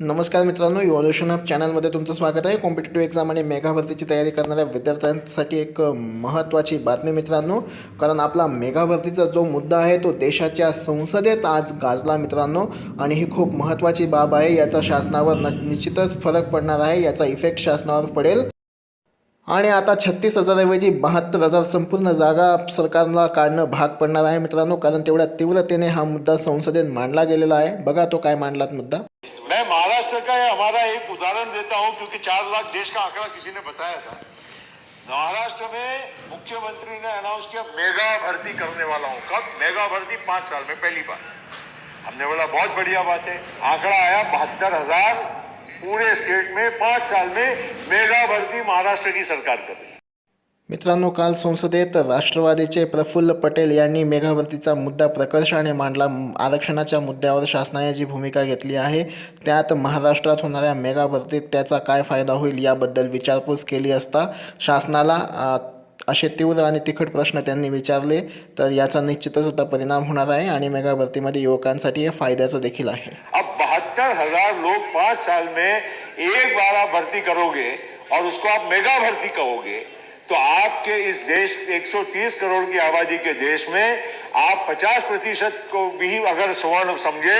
नमस्कार मित्रांनो evolution of चॅनलमध्ये तुमचं स्वागत आहे. कॉम्पिटेटिव्ह एक्झाम आणि मेगा भरतीची तयारी करणाऱ्या विद्यार्थ्यांसाठी एक महत्त्वाची बातमी मित्रांनो. कारण आपला मेगा भरतीचा जो मुद्दा आहे तो देशाच्या संसदेत आज गाजला मित्रांनो. आणि ही खूप महत्त्वाची बाब आहे. याचा शासनावर न निश्चितच फरक पडणार आहे. याचा इफेक्ट शासनावर पडेल. आणि आता छत्तीस हजाराऐवजी बहात्तर हजार संपूर्ण जागा सरकारला काढणं भाग पडणार आहे मित्रांनो. कारण तेवढ्या तीव्रतेने हा मुद्दा संसदेत मांडला गेलेला आहे. बघा तो काय मांडलात मुद्दा. महाराष्ट्र का हमारा एक उदाहरण देता हूँ, क्योंकि चार लाख देश का आंकड़ा किसी ने बताया था। महाराष्ट्र में मुख्यमंत्री ने अनाउंस किया, मेगा भर्ती करने वाला हूँ। कब? मेगा भर्ती पाँच साल में, पहली बार। हमने बोला, बहुत बढ़िया बात है। आंकड़ा आया बहत्तर हज़ार, पूरे स्टेट में पाँच साल में मेगा भर्ती महाराष्ट्र की सरकार कर रही मित्रांनो काल संसदेत राष्ट्रवादीचे प्रफुल्ल पटेल यांनी मेघावर्तीचा मुद्दा प्रकर्षाने मांडला. आरक्षणाच्या मुद्द्यावर शासनाने जी भूमिका घेतली आहे त्यात महाराष्ट्रात होणाऱ्या मेघाभरतीत त्याचा काय फायदा होईल याबद्दल विचारपूस केली असता शासनाला असे तीव्र आणि तिखट प्रश्न त्यांनी विचारले तर याचा निश्चितच आता परिणाम होणार आहे आणि मेघाभरतीमध्ये युवकांसाठी हे फायद्याचं देखील आहे. अब बहत्तर हजार लोग पाच साल में एक बार आप भर्ती करोगे और उसको आप मेगा भर्ती कहोगे। तो आपके इस देश 130 करोड़ की आबादी के देश में आप 50 प्रतिशत को भी अगर स्वर्ण समझे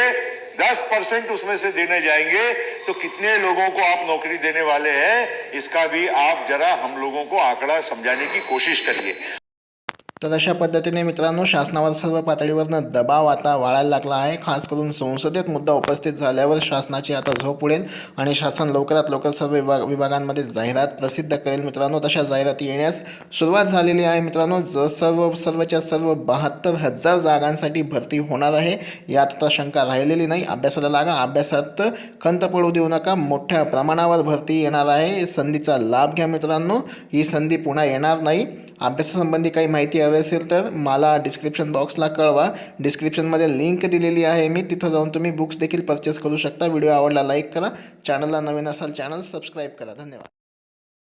10 परसेंट उसमें से देने जाएँगे तो कितने लोगों को आप नौकरी देने वाले हैं, इसका भी आप जरा हम लोगों को आंकड़ा समझाने की कोशिश करिए। तर अशा पद्धतीने मित्रांनो शासनावर सर्व पातळीवरनं दबाव आता वाढायला लागला आहे. खास करून संसदेत मुद्दा उपस्थित झाल्यावर शासनाची आता झोप उडेल आणि शासन लवकरात लवकर सर्व विभाग विभागांमध्ये जाहिरात प्रसिद्ध करेल. मित्रांनो तशा जाहिराती येण्यास सुरुवात झालेली आहे. मित्रांनो ज सर्व सर्वच्या सर्व बहात्तर हजार जागांसाठी भरती होणार आहे. यात आता शंका राहिलेली नाही. अभ्यासाला लागा. अभ्यासात खंत पडू देऊ नका. मोठ्या प्रमाणावर भरती येणार आहे. संधीचा लाभ घ्या मित्रांनो. ही संधी पुन्हा येणार नाही. अभ्यासासंबंधी काही माहिती हवी असेल तर मला डिस्क्रिप्शन बॉक्सला कळवा. डिस्क्रिप्शनमध्ये लिंक दिलेली आहे. मी तिथं जाऊन तुम्ही बुक्स देखील परचेस करू शकता. व्हिडिओ आवडला लाईक करा. चॅनलला नवीन असाल चॅनल सबस्क्राईब करा. धन्यवाद.